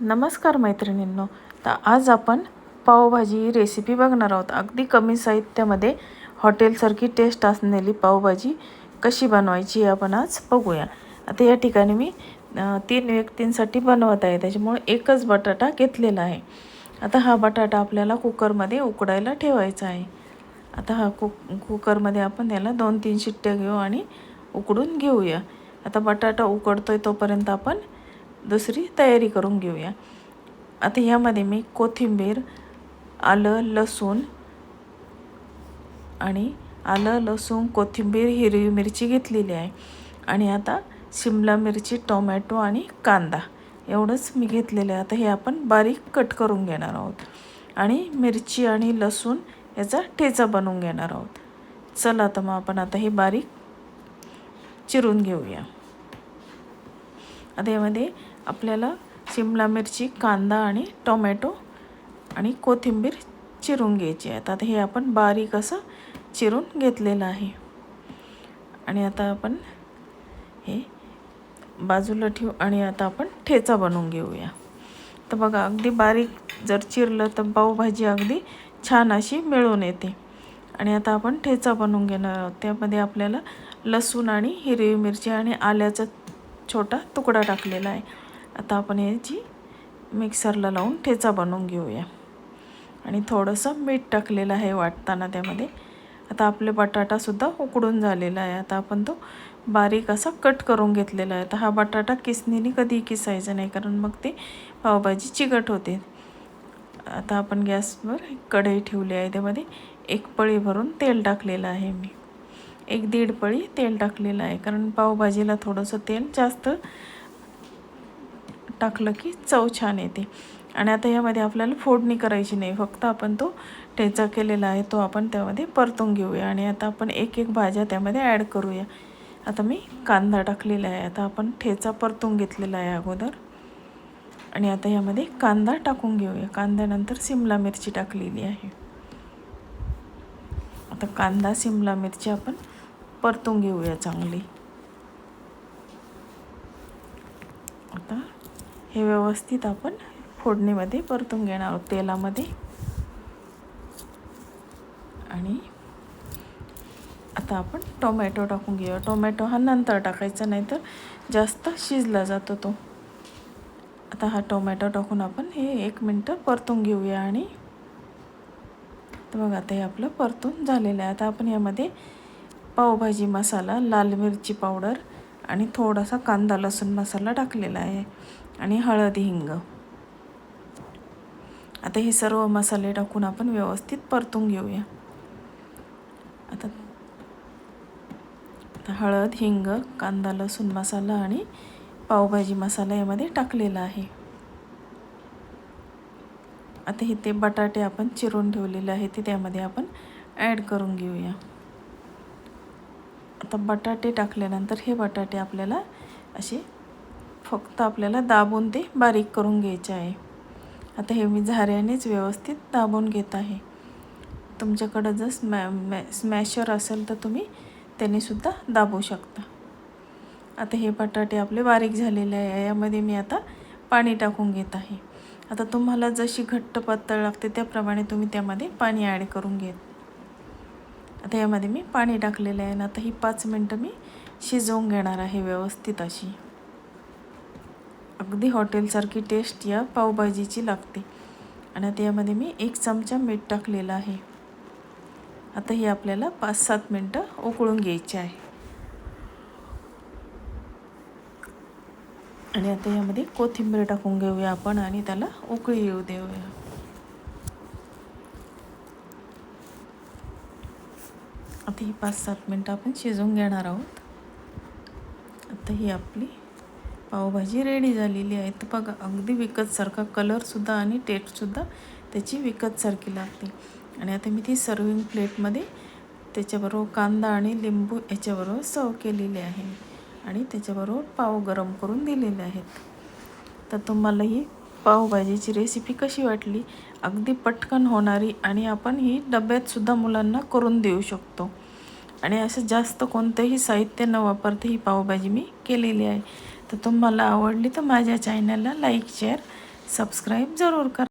नमस्कार मैत्रिणींनो. तर आज आपण पावभाजी रेसिपी बघणार आहोत. अगदी कमी साहित्यामध्ये हॉटेलसारखी टेस्ट असलेली पावभाजी कशी बनवायची हे आपण आज बघूया. आता या ठिकाणी मी तीन व्यक्तींसाठी बनवत आहे. त्याच्यामुळे एकच बटाटा घेतलेला आहे. आता हा बटाटा आपल्याला कुकरमध्ये उकडायला ठेवायचा आहे. आता हा कुक कुकरमध्ये आपण याला दोन तीन शिट्ट्या घेऊ आणि उकडून घेऊया. आता बटाटा उकडतोय तोपर्यंत आपण दुसरी तयारी करून घेऊया. आता ह्यामध्ये मी कोथिंबीर आलं लसूण आणि आलं लसूण कोथिंबीर हिरवी मिरची घेतलेली आहे. आणि आता शिमला मिरची टोमॅटो आणि कांदा एवढंच मी घेतलेलं आहे. आता हे आपण बारीक कट करून घेणार आहोत. आणि मिरची आणि लसूण याचा ठेचा बनवून घेणार आहोत. चला तर मग आपण आता हे बारीक चिरून घेऊया. आता यामध्ये आपल्याला शिमला मिरची कांदा आणि टोमॅटो आणि कोथिंबीर चिरून घ्यायची आहे आता हे आपण बारीक असं चिरून घेतलेलं आहे. आणि आता आपण हे बाजूला ठेवू आणि आता आपण ठेचा बनवून घेऊया. तर बघा अगदी बारीक जर चिरलं तर पावभाजी अगदी छान अशी मिळून येते. आणि आता आपण ठेचा बनवून घेणार आहोत. त्यामध्ये आपल्याला लसूण आणि हिरवी मिरची आणि आल्याचा छोटा तुकडा टाकलेला आहे. आता आपण याची मिक्सरला लावून ठेचा बनवून घेऊया. आणि थोडंसं मीठ टाकलेलं आहे वाटताना त्यामध्ये. आता आपले बटाटासुद्धा उकडून झालेला आहे. आता आपण तो बारीक असा कट करून घेतलेला आहे. तर हा बटाटा किसणीने कधी किसायचा नाही कारण मग ते पावभाजी चिकट होते. आता आपण गॅसवर कढई ठेवली आहे. त्यामध्ये एक पळी भरून तेल टाकलेलं आहे मी. एक दीड पळी तेल टाकलेलं आहे कारण पावभाजीला थोडंसं तेल जास्त टाकलं की चव छान येते. आणि आता यामध्ये आपल्याला फोडणी करायची नाही. फक्त आपण तो ठेचा केलेला आहे तो आपण त्यामध्ये परतून घेऊया. आणि आता आपण एक एक भाज्या त्यामध्ये ॲड करूया. आता मी कांदा टाकलेला आहे. आता आपण ठेचा परतून घेतलेला आहे अगोदर. आणि आता यामध्ये कांदा टाकून घेऊया. कांद्यानंतर सिमला मिरची टाकलेली आहे. आता कांदा सिमला मिरची आपण परतून घेऊया चांगली आता हे व्यवस्थित आपण फोडणीमध्ये परतून घेणार आहोत तेलामध्ये. आणि आता आपण टोमॅटो टाकून घेऊया. टोमॅटो हा नंतर टाकायचा नाही तर जास्त शिजला जातो तो. आता हा टोमॅटो टाकून आपण हे एक मिनटं परतून घेऊया आणि तर बघा आता हे आपलं परतून झालेलं आहे. आता आपण यामध्ये पावभाजी मसाला लाल मिरची पावडर आणि थोडासा कांदा लसूण मसाला टाकलेला आहे. आणि हळद हिंग. आता हे सर्व मसाले टाकून आपण व्यवस्थित परतून घेऊया. आता हळद हिंग कांदा लसूण मसाला आणि पावभाजी मसाला यामध्ये टाकलेला आहे. आता हे ते बटाटे आपण चिरून ठेवलेले आहे ते त्यामध्ये आपण ॲड करून घेऊया. आता बटाटे टाकल्यानंतर हे बटाटे आपल्याला असे फक्त आपल्याला दाबून ते बारीक करून घ्यायचे आहे. आता हे मी झाऱ्यानेच व्यवस्थित दाबून घेत आहे. तुमच्याकडं जर स्मॅ मॅ स्मॅशर असेल तर तुम्ही त्यानेसुद्धा दाबू शकता. आता हे बटाटे आपले बारीक झालेले आहे. यामध्ये मी आता पाणी टाकून घेत आहे. आता तुम्हाला जशी घट्ट पातळ लागते त्याप्रमाणे तुम्ही त्यामध्ये पाणी ॲड करून घेत. आता यामध्ये मी पाणी टाकलेलं आहे आणि आता ही पाच मिनटं मी शिजवून घेणार आहे व्यवस्थित अशी. अगदी हॉटेलसारखी टेस्ट या पावभाजीची लागते. आणि आता यामध्ये मी एक चमचा मीठ टाकलेलं आहे. आता ही आपल्याला पाच सात मिनटं उकळून घ्यायची आहे. आणि आता यामध्ये कोथिंबीर टाकून घेऊया आपण आणि त्याला उकळी येऊ देऊया. आता ही पाच सात मिनटं आपण शिजवून घेणार आहोत. आता ही आपली पावभाजी रेडी झालेली आहे. तर बघा अगदी विकतसारखा कलरसुद्धा आणि टेस्टसुद्धा त्याची विकतसारखी लागते. आणि आता मी ती सर्विंग प्लेटमध्ये त्याच्याबरोबर कांदा आणि लिंबू याच्याबरोबर सर्व केलेले आहे. आणि त्याच्याबरोबर पाव गरम करून दिलेले आहेत. तर तुम्हाला ही पावभाजीची रेसिपी कशी वाटली? अगदी पटकन होणारी आणि आपण ही डब्यातसुद्धा मुलांना करून देऊ शकतो. आणि असं जास्त कोणतंही साहित्य न वापरते ही पावभाजी मी केलेली आहे. तर तुम्हाला आवडली तर माझ्या चॅनलला लाईक शेअर सबस्क्राईब जरूर करा.